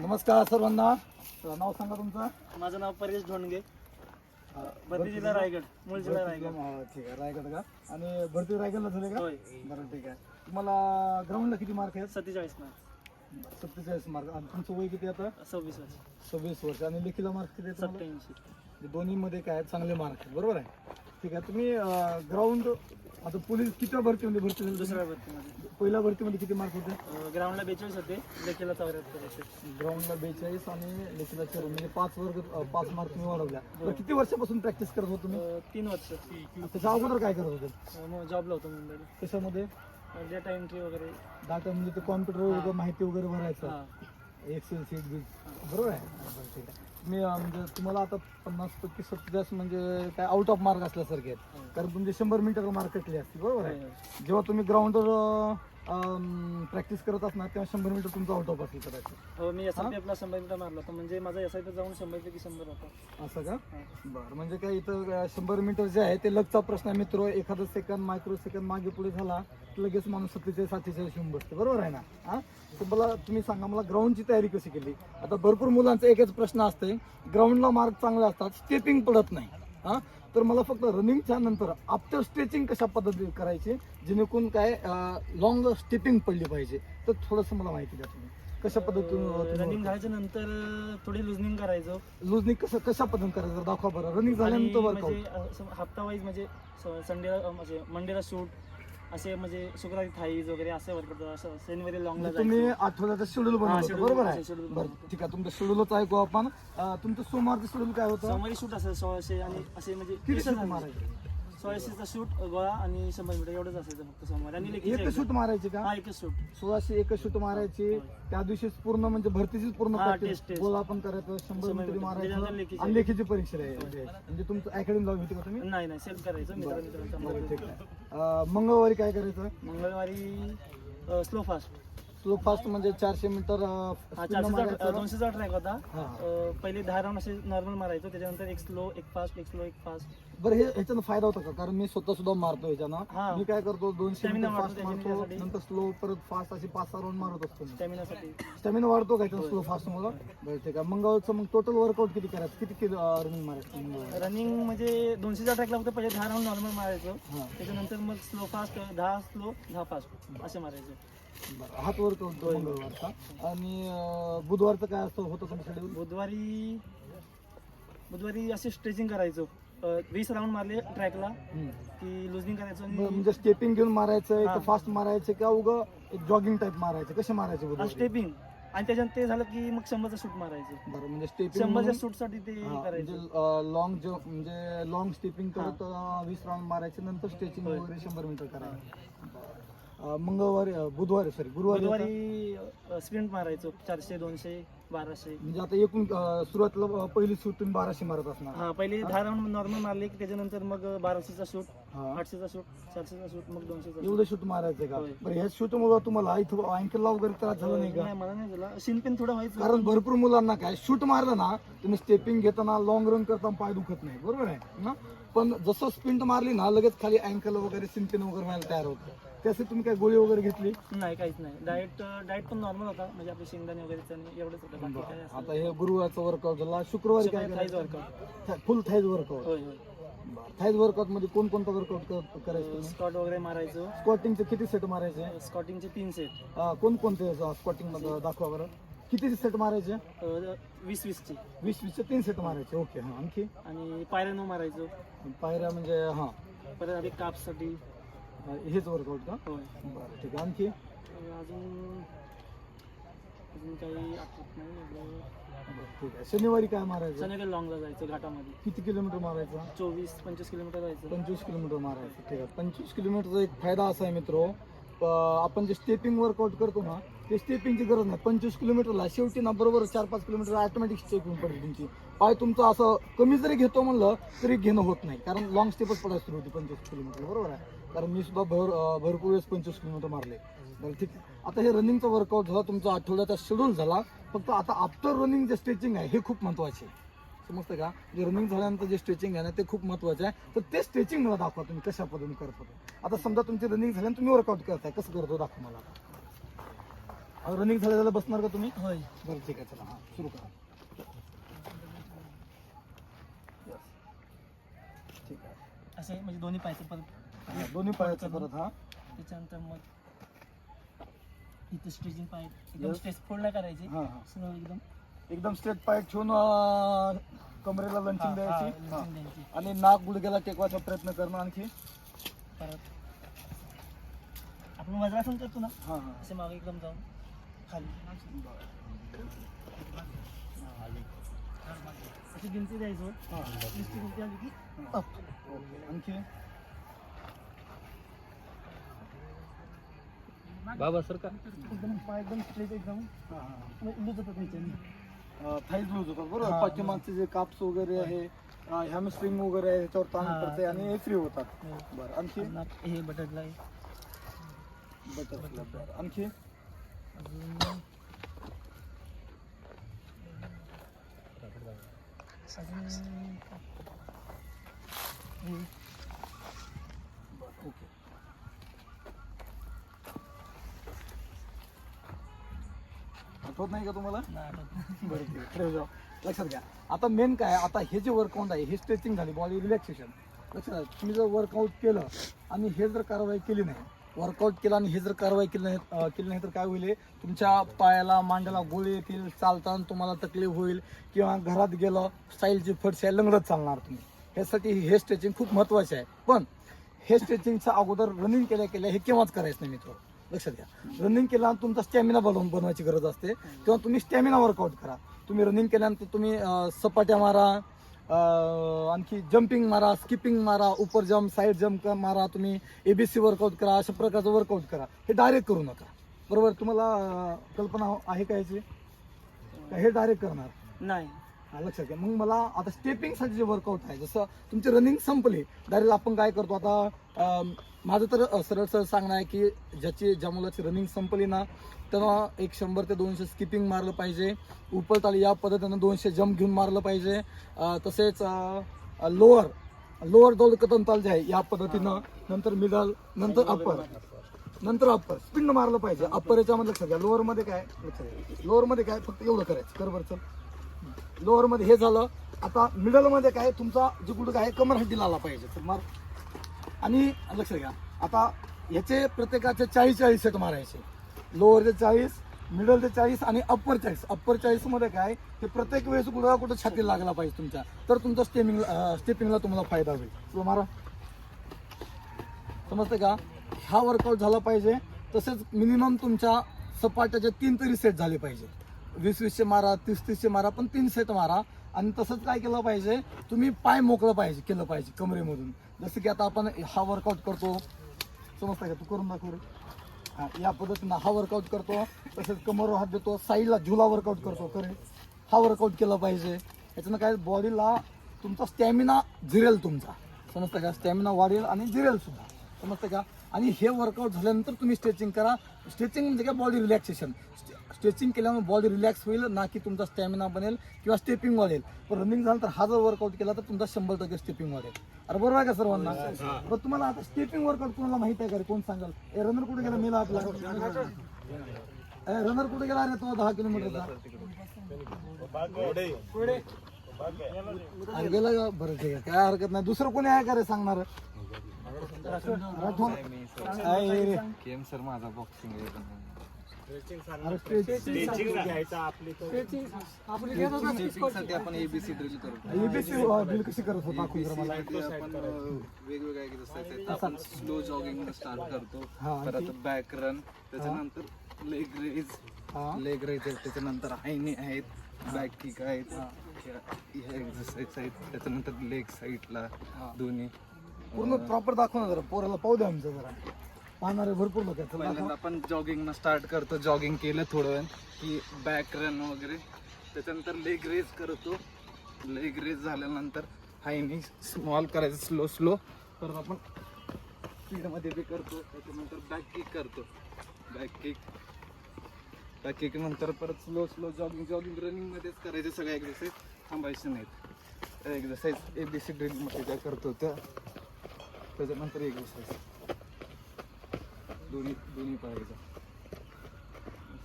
नमस्कार सर्वांना. नाव सांगा तुमचं. माझं नाव परेश ढोणगे हा, भरती जिल्हा रायगड मूळ जिल्हा रायगड. हा, ठीक आहे रायगड का? आणि भरती रायगडला झाले का? होय. बरं ठीक आहे. तुम्हाला ग्राउंडला किती मार्क आहेत? सत्तेचाळीस मार्क सत्तेचाळीस मार्क आणि तुमचं वय किती आता? सव्वीस वर्ष. सव्वीस वर्ष. आणि लेखीला मार्क किती आहेत तुम्हाला? सत्याऐंशी दोन्ही मध्ये काय आहेत? चांगले मार्क आहेत. बरोबर आहे. ठीक आहे तुम्ही ग्राउंड आता पोलीस किती भरतीमध्ये भरती झाली दुसऱ्या भरतीमध्ये? पहिल्या भरतीमध्ये किती मार्क होते? ग्राउंडला बेचाळीस होते लेखीला चौऱ्याहत्तर होते. ग्राउंडला बेचाळीस आणि लेखीला चार म्हणजे पाच वर्ग अं, पाच मार्क तुम्ही वाढवल्या. बरं, किती वर्षापासून प्रॅक्टिस करत होतो तुम्ही? अं, तीन वर्ष. त्याच्या अगोदर काय करत होते? अं, मग जॉबला होतो मुंबईला. कशामध्ये? डेटा एंट्री वगैरे. डाटा म्हणजे ते कॉम्प्युटर माहिती वगैरे भरायचं. हा. एक्सेल शीट बी बरोबर आहे? बरं, ठीक आहे. मी अं, म्हणजे तुम्हाला आता पन्नास पैकी सत्तेचाळीस म्हणजे काय आउट ऑफ मार्क असल्यासारखे आहेत. कारण तुमचे शंभर मीटर मार्क कटले असते बरोबर आहे? होय. जेव्हा तुम्ही ग्राउंडवर प्रॅक्टिस करत असणार तेव्हा शंभर मीटर तुमचा आउट ऑफ असेल कदाचित हो मी एस आय पी आपला शंभर मीटर मारला होता. म्हणजे माझा एस आय पी जाऊन शंभर पैकी शंभर होता. असं का. बरं म्हणजे काय इथं अं, शंभर मीटर जे आहे ते लगचा प्रश्न आहे मित्र. एखादा सेकंद मायक्रो सेकंद मागे पुढे झाला की लगेच माणूस सत्तेचाळीस अठ्ठेचाळीस येऊन बसते. बरोबर आहे ना? हा? तर मला तुम्ही सांगा मला ग्राउंडची तयारी कशी केली? आता भरपूर मुलांचा एकच प्रश्न असते ग्राउंडला मार्क चांगले असतात स्टेपिंग पडत नाही. हा? तर मला फक्त रनिंगच्या नंतर आफ्टर स्ट्रेचिंग कशा पद्धतीने करायची? जेणेकरून काय लॉंग स्टेपिंग पडली पाहिजे. तर थोडंसं मला माहिती द्या तुम्ही. कशा पद्धतीने रनिंग झाल्याच्यानंतर थोडी लुजनिंग करायचो. लुजनिंग कसं कशा पद्धतीने करायचं? दाखवा बरं. रनिंग झाल्यानंतर वर्कआउट म्हणजे हप्ता वाईज म्हणजे संडेला म्हणजे मंडेला शूट असे म्हणजे शुक्रवारी थाईज वगैरे असे वर्क असं शनिवारी लॉंगला म्हणजे तुम्ही आठवड्याचं शेड्यूल हा, schedule बरोबर आहे? schedule बरं बनवलं. ठीक आहे तुमचं शेड्यूलच ऐकू आपण. अं, तुमचं सोमवारचं शेड्यूल काय होतं? सोमवारी शूट असेल सोळाशे आणि असे म्हणजे किती शूट. मारायचे? सोळाशेचा शूट गोळा आणि शंभर मीटर एवढंच असायचं फक्त सोमवारी. आणि लेखीचे एक exam. शूट मारायचे का? हा एकच शूट सोळाशे एक शूट मारायची. त्या दिवशीच पूर्ण म्हणजे भरतीचीच पूर्ण हा, practice. test, test. गोल आपण करायचं शंभर शंभर मीटर. त्याच्यानंतर मारायचं लेखीची आणि लेखीची परीक्षा द्यायची. म्हणजे तुमचं अकॅडमी लावली होती का तुम्ही? नाही नाही सेल्फ करायचं मित्र बरं मित्रांचा ठीक आहे. अं, मंगळवारी काय करायचं? मंगळवारी स्लो फास्ट स्लो फास्ट म्हणजे चारशे मीटर हा चारशेचा दोनशेचा ट्रॅक होता. हा. अं, पहिले दहा राऊंड असे नॉर्मल मारायचो त्याच्यानंतर एक स्लो एक फास्ट एक स्लो एक फास्ट बरं हे ह्याच्यानं फायदा होता का? कारण मी स्वतः सुद्धा मारतो ह्याच्यानं. मी काय करतो दोनशे Stamina मीटर वाढतो फास्ट त्याच्याने मारतो त्यासाठी. नंतर स्लो परत फास्ट अशी पाच सहा राऊंड मारत असतो मी. स्टॅमिनासाठी स्टॅमिना वाढतो का याच्यानं स्लो फास्ट मला बरं ठीक आहे. मंगळवारचं मग टोटल वर्कआउट किती करायचं? किती किलो रनिंग मारायचं मंगळवार रनिंग म्हणजे दोनशेच्या ट्रॅकला फक्त पहिले दहा राऊंड नॉर्मल मारायचो. हां. त्याच्यानंतर मग स्लो फास्ट दहा स्लो दहा फास्ट असे मारायचो. बरं हात मंगळवारचा आणि अं, बुधवारचं काय असतं होतं तुमचं शेड्यूल बुधवारी बुधवारी असे स्ट्रेचिंग करायचो. अं, वीस राऊंड मारले ट्रॅकला की लुजनिंग करायचो आणि म्हणजे स्टेपिंग घेऊन मारायचं हां. फास्ट मारायचं का उगं जॉगिंग टाईप मारायचं? कसे मारायचे बुधवारी? स्टेपिंग आणि त्याच्यानंतर ते झालं की मग शंभरचा शूट मारायचं. बरं म्हणजे स्टेपिंग शंभरच्या शूटसाठी ते करायचं. लॉंग म्हणजे लॉंग स्टेपिंग करत अं, वीस राऊंड मारायचे नंतर स्ट्रेचिंग होय. वगैरे शंभर मीटर करायचं. मंगळवारी अं, बुधवारी सॉरी गुरुवारी. बुधवारी स्प्रिंट मारायचो चारशे दोनशे बाराशे. म्हणजे आता एकूण अं, सुरुवातीला अं, पहिली सूट तुम्ही बाराशे मारत असणार. हा पहिले दहा राऊंड नॉर्मल मारले की त्याच्यानंतर मग बाराशेचा शूट हा. आठशेचा शूट चारशेचा शूट मग दोनशेचा एवढं शूट मारायचं का? होय. बरं ह्या शूट मुळे तुम्हाला इथं अँकलला वगैरे त्रास झाला नाही का? नाही मला नाही झाला. शिनपिन थोडं व्हायचं कारण भरपूर मुलांना काय शूट मारलं ना तुम्ही स्टेपिंग घेताना लॉंग रन करताना पाय दुखत नाही. बरोबर आहे ना? पण जसं स्पिंट मारली ना लगेच खाली अँकल वगैरे सिंपिन वगैरे व्हायला तयार होतं. त्यासाठी तुम्ही काय गोळी वगैरे घेतली? नाही काहीच नाही. डाएट डाएट पण नॉर्मल होता. म्हणजे आपले शेंगदाणे वगैरे चणे एवढंच होतं. बाकी काय असं आता हे गुरुवारचं वर्कआउट झाला. शुक्रवारी काय thighs workout full thighs workout होय होय. थाईज वर्कआउटमध्ये कोणकोणतं वर्कआउट करायचं स्कॉट वगैरे मारायचो. स्क्वॉटिंगचे किती सेट मारायचे? स्कॉटिंगचे तीन सेट अं, कोणकोणते स्क्वॉटिंगमध्ये दाखवा बरं. किती सेट मारायचे? वीस वीसचे. वीस वीसचे तीन सेट मारायचे. ओके हां आणखी? आणि पायऱ्यानो मारायचो. पायऱ्या म्हणजे हां. परत आधी कापसाठी. हेच वर्कआउट का? होय. बरं ठीक आहे. आणखी? अजून अजून काही आठवत नाही एवढं. बरं, ठीक आहे. शनिवारी काय मारायचं? संध्याकाळी लॉंगला जायचं घाटामध्ये. किती किलोमीटर मारायचं? चोवीस पंचवीस किलोमीटर जायचं. पंचवीस किलोमीटर मारायचं ठीक आहे. पंचवीस किलोमीटरचा एक फायदा असा आहे मित्र आपण जे स्टेपिंग वर्कआउट करतो ना ते स्टेपिंगची गरज नाही. पंचवीस किलोमीटरला शेवटी ना बरोबर चार पाच किलोमीटर ऑटोमॅटिक स्टेपिंग पडते तुमची. पाय तुमचं असं कमी जरी घेतो म्हणलं तरी घेणं होत नाही. कारण लॉंग स्टेपच पडायला सुरू होती पंचवीस किलोमीटर बरोबर आहे? कारण मी सुद्धा भर भरपूर वेळेस पंचवीस किलोमीटर मारले. बरं ठीक आहे. आता हे रनिंगचा वर्कआउट झाला तुमचा आठवड्याचा शेड्यूल झाला फक्त आता आफ्टर रनिंग जे स्ट्रेचिंग आहे हे खूप महत्त्वाचे आहे. समजतं का? जे रनिंग झाल्यानंतर जे स्ट्रेचिंग आहे ना ते खूप महत्वाचं आहे. तर ते स्ट्रेचिंग मला दाखवा तुम्ही कशा पद्धतीने करत होता. आता समजा तुमची रनिंग झाल्यानंतर तुम्ही वर्कआउट करताय कसं करतो दाखवा मला रनिंग झालं झालं बसणार का तुम्ही? होय. बरं ठीक आहे चला हां सुरू करा. ठीक आहे असे म्हणजे दोन्ही पायचे परत हा, दोन्ही पायाचं परत हा. त्याच्यानंतर मग इथे स्ट्रेचिंग पाय एकदम Yes. स्ट्रेच फोल्ड नाही करायचे. हा हा. सरळ एकदम. एकदम स्ट्रेट पाय ठेवून अं, कमरेला लंचिंग हा, द्यायची. लंचिंग. द्यायची. आणि नाक गुडघ्याला टेकवायचा प्रयत्न करणं आणखी. परत. आपण वज्रासन करतो ना हा हा. असे मागे एकदम जाऊन खाली. अशी गिनती द्यायचो. हा. नुसती गिनती आली की. ओके. आणखी? बाबा सर का? एकदम पाय एकदम स्ट्रेट एकदम. हा हा. लूज होतात ह्याच्याने थाईज लूज होतात बरोबर. पाठीमागचे जे काप्स वगैरे आहे हॅमस्ट्रिंग वगैरे आहे ह्याच्यावर ताण हा, पडते आणि हे फ्री होतात. हो. बरं आणखी? हे बटरला आहे बटर बरं. आणखी? अजून आठवत नाही का तुम्हाला नाही आठवत. बरं ठीक आहे. पुढे जाऊ. लक्षात घ्या आता मेन काय आता हे जे वर्कआउट आहे हे स्ट्रेचिंग झाली बॉडी रिलॅक्सेशन लक्षात घ्या. तुम्ही जर वर्कआउट केलं आणि हे जर कारवाई केली नाही वर्कआउट केलं आणि हे जर कारवाई केली नाही केली नाही तर काय होईल तुमच्या पायाला मांड्याला गोळी येतील चालताना तुम्हाला तकलीफ होईल किंवा घरात गेलं स्टाईलची फटशी लंगडत चालणार तुम्ही ह्यासाठी हे स्ट्रेचिंग खूप महत्त्वाचे आहे पण हे स्ट्रेचिंगच्या अगोदर रनिंग केल्या केल्या हे केव्हाच करायचं नाही मित्र लक्षात घ्या. रनिंग केल्यानंतर तुमचा स्टॅमिना बनवून बनवायची गरज असते. किंवा तुम्ही स्टॅमिना वर्कआउट करा. तुम्ही रनिंग केल्यानंतर तुम्ही सपाट्या मारा आणखी जम्पिंग मारा स्किपिंग मारा उपर जम्प साईड जम्प मारा तुम्ही एबीसी वर्कआउट करा अशा प्रकारचं वर्कआउट करा. हे डायरेक्ट करू नका. बरोबर? तुम्हाला कल्पना आहे का याची? हे डायरेक्ट करणार. नाही. लक्षात घ्या. मग मला आता स्टेपिंगसाठी जे वर्कआउट आहे जसं तुमची रनिंग संपली डायरेक्ट आपण काय करतो आता माझं तर सरळ सरळ सांगणं आहे की ज्याची ज्या मुलाची रनिंग संपली ना तेव्हा एक शंभर ते दोनशे स्किपिंग मारलं पाहिजे. उपरताली या पद्धतीनं दोनशे जम्प घेऊन मारलं पाहिजे. तसेच लोअर लोअर दोल कदम जे आहे या पद्धतीनं नंतर मिडल नंतर अप्पर नंतर अप्पर स्पिन मारलं पाहिजे. अप्पर याच्यामध्ये लक्षात घ्या. लोअरमध्ये काय? लक्षात घ्या. लोअरमध्ये काय? फक्त एवढं करायचं. बरोबर चल. लोअरमध्ये हे झालं. आता मिडलमध्ये काय तुमचा जे गुडघा आहे कमर हड्डीला आला पाहिजे. तर मार आणि लक्ष घ्या आता याचे प्रत्येकाचे चाळीस चाळीस सेट मारायचे. लोअरचे चाळीस मिडलचे चाळीस आणि अप्पर चाळीस. अप्पर चाळीसमध्ये काय ते प्रत्येक वेळेस गुडघा कुठं छातीला लागला पाहिजे तुमच्या. तर तुमचा स्टेमिंग स्टेपिंगला तुम्हाला फायदा होईल. तो मारा. समजते का? हा वर्कआउट झाला पाहिजे. तसेच मिनिमम तुमच्या सपाट्याचे तीन तरी सेट झाले पाहिजे वीस वीसशे मारा तीस तीसशे मारा पण तीन सेट मारा. आणि तसंच काय केलं पाहिजे तुम्ही पाय मोकळं पाहिजे केलं पाहिजे कमरेमधून. जसं की आता आपण हा वर्कआउट करतो. समजता का? तू करून दाखव हा या पद्धतीनं हा वर्कआउट करतो तसेच कमरवर हात देतो साईडला झुला वर्कआउट करतो करे हा वर्कआउट केला पाहिजे. याच्यानं काय बॉडीला तुमचा स्टॅमिना झिरेल तुमचा. समजतं का? स्टॅमिना वाढेल आणि झिरेल सुद्धा. समजतं का? आणि हे वर्कआउट झाल्यानंतर तुम्ही स्ट्रेचिंग करा. स्ट्रेचिंग म्हणजे काय? बॉडी रिलॅक्सेशन स्ट्रेचिंग केल्यामुळे बॉडी रिलॅक्स होईल ना की तुमचा स्टॅमिना बनेल किंवा स्टेपिंग वाढेल. पण रनिंग झाल्यानंतर हा जर वर्कआउट केला तर तुमचा शंभर टक्के स्टेपिंग वाढेल. अरे बरोबर आहे का सर्वांना? पण तुम्हाला आता स्टेपिंग वर्कआउट कोणाला माहीत आहे का रे? कोण सांगाल? ए रनर कुठे गेला? मेला आपला. रनर कुठे गेला रे तो दहा किलोमीटरचा? अरे गेला बरं ठीक आहे. काय हरकत नाही. दुसरं कोणी आहे का रे सांगणार. केम सर माझा बॉक्सिंग अरे साठी आपण एबीसी ड्रिल करतो एबीसी बिल कशी करत होता दाखवून जरा मला? ते आपण वेगवेगळ्या एक्सरसाइज आपण स्लो जॉगिंग स्टार्ट करतो? परत बॅक रन त्याच्यानंतर लेग रेज हा. लेग रेज त्याच्यानंतर हायनी आहेत बॅक किक आहेत. ह्या एक्सरसाइज आहेत. त्याच्यानंतर लेग साईडला दोन्ही. पूर्ण प्रॉपर दाखव ना जरा. पोराला पाहू द्या आमचं जरा. पाहणारे भरपूर लोक आहेत. चला दाखवा. पहिल्यांदा आपण जॉगिंग स्टार्ट करतो. जॉगिंग केलं थोडं वेळ की बॅक रन वगैरे. त्याच्यानंतर लेग रेज करतो. लेग रेज झाल्यानंतर हायनी स्मॉल करायचं स्लो स्लो परत आपण स्पीडमध्ये बी करतो. त्याच्यानंतर बॅक किक करतो. बॅक किक बॅक किक नंतर परत स्लो स्लो जॉगिंग जॉगिंग रनिंगमध्येच करायचे सगळे एक्सरसाइज थांबायचे नाहीत. एक्सरसाइज ए बी सी ड्रिलमध्ये काय करतो त्या. त्याच्यानंतर एक्सरसाइज दोन्ही दोन्ही पायाचा.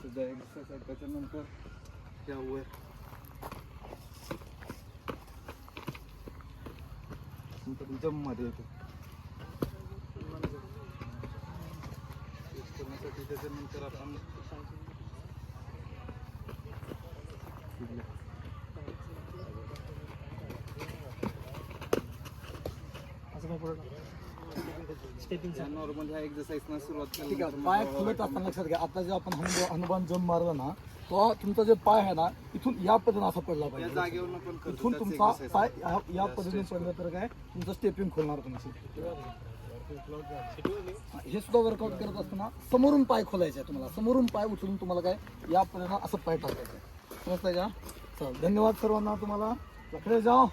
सुद्धा एक्सरसाइज आहे. त्याच्यानंतर यावर जममध्ये येतो. तेच करण्यासाठी त्याच्यानंतर आपण पुढे स्टेपिंग नॉर्मल ह्या एक्सरसाइजनं सुरुवात ठीक आहे पाय खोलत असताना लक्षात घ्या. आता जे आपण हनुमान हनुमान जम मारला ना तो तुमचा जे पाय आहे ना इथून या पद्धतीने असा पडला या पाहिजे जागेवरून पण करतो. इथून त्याच तुमचा exercise. पाय या- या पद्धतीने पडलं तर काय तुमचं स्टेपिंग खोलणार तुमची हे सुद्धा वर्कआउट करत असताना समोरून पाय खोलायचे आहे तुम्हाला. समोरून पाय उचलून तुम्हाला काय या पद्धतीनं असं पाय टाकायचं समजतंय का? चल धन्यवाद सर्वांना तुम्हाला. जाओ.